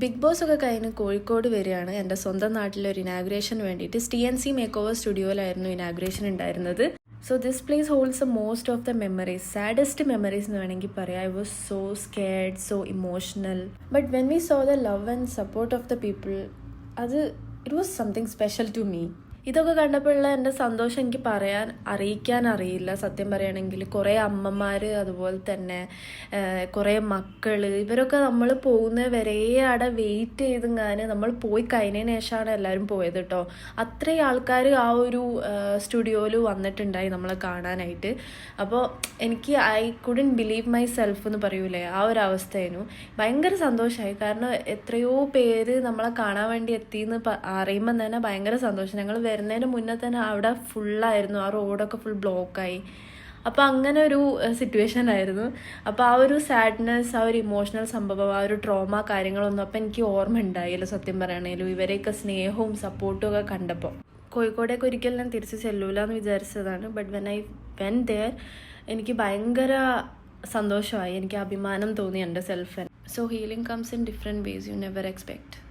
Big boss ഒക്കെ കഴിഞ്ഞ് കോഴിക്കോട് വരികയാണ് എന്റെ സ്വന്തം നാട്ടിലെ ഒരു ഇനാഗ്രേഷൻ വേണ്ടിയിട്ട് T N C make over സ്റ്റുഡിയോയിലായിരുന്നു inauguration ഉണ്ടായിരുന്നത്. So this place holds a most of the memories saddest memories എന്ന് വേണമെങ്കിൽ പറയാം. I was so scared so emotional but when we saw the love and support of the people അത് it was something special to me ഇതൊക്കെ കണ്ടപ്പോഴുള്ള എന്റെ സന്തോഷം എനിക്ക് പറയാൻ അറിയിക്കാൻ അറിയില്ല. സത്യം പറയുകയാണെങ്കിൽ കുറേ അമ്മമാർ അതുപോലെ തന്നെ കുറേ മക്കൾ ഇവരൊക്കെ നമ്മൾ പോകുന്ന വരെ അവിടെ വെയിറ്റ് ചെയ്തെങ്ങാനും നമ്മൾ പോയി കഴിഞ്ഞതിന് ശേഷമാണ് എല്ലാവരും പോയത് കേട്ടോ അത്രയും ആൾക്കാർ ആ ഒരു സ്റ്റുഡിയോയിൽ വന്നിട്ടുണ്ടായി നമ്മളെ കാണാനായിട്ട്. അപ്പോൾ എനിക്ക് I couldn't believe myself എന്ന് പറയൂലേ ആ ഒരു അവസ്ഥയായിരുന്നു ഭയങ്കര സന്തോഷമായി കാരണം എത്രയോ പേര് നമ്മളെ കാണാൻ വേണ്ടി എത്തിയെന്ന് അറിയുമ്പം തന്നെ ഭയങ്കര സന്തോഷം. ഞങ്ങൾ വരുന്നതിന് മുന്നേ തന്നെ അവിടെ ഫുള്ളായിരുന്നു ആ റോഡൊക്കെ ഫുൾ ബ്ലോക്കായി അപ്പോൾ അങ്ങനെ ഒരു സിറ്റുവേഷൻ ആയിരുന്നു. അപ്പോൾ ആ ഒരു സാഡ്നെസ് ആ ഒരു ഇമോഷണൽ സംഭവം ആ ഒരു ട്രോമ കാര്യങ്ങളൊന്നും അപ്പം എനിക്ക് ഓർമ്മ ഉണ്ടായില്ല സത്യം പറയുകയാണെങ്കിലും ഇവരെയൊക്കെ സ്നേഹവും സപ്പോർട്ടും ഒക്കെ കണ്ടപ്പോൾ കോഴിക്കോടേക്ക് ഒരിക്കലും ഞാൻ തിരിച്ച് ചെല്ലൂല എന്ന് വിചാരിച്ചതാണ്. But when I went there എനിക്ക് ഭയങ്കര സന്തോഷമായി. എനിക്ക് അഭിമാനം തോന്നി എന്റെ self so healing comes in different ways you never expect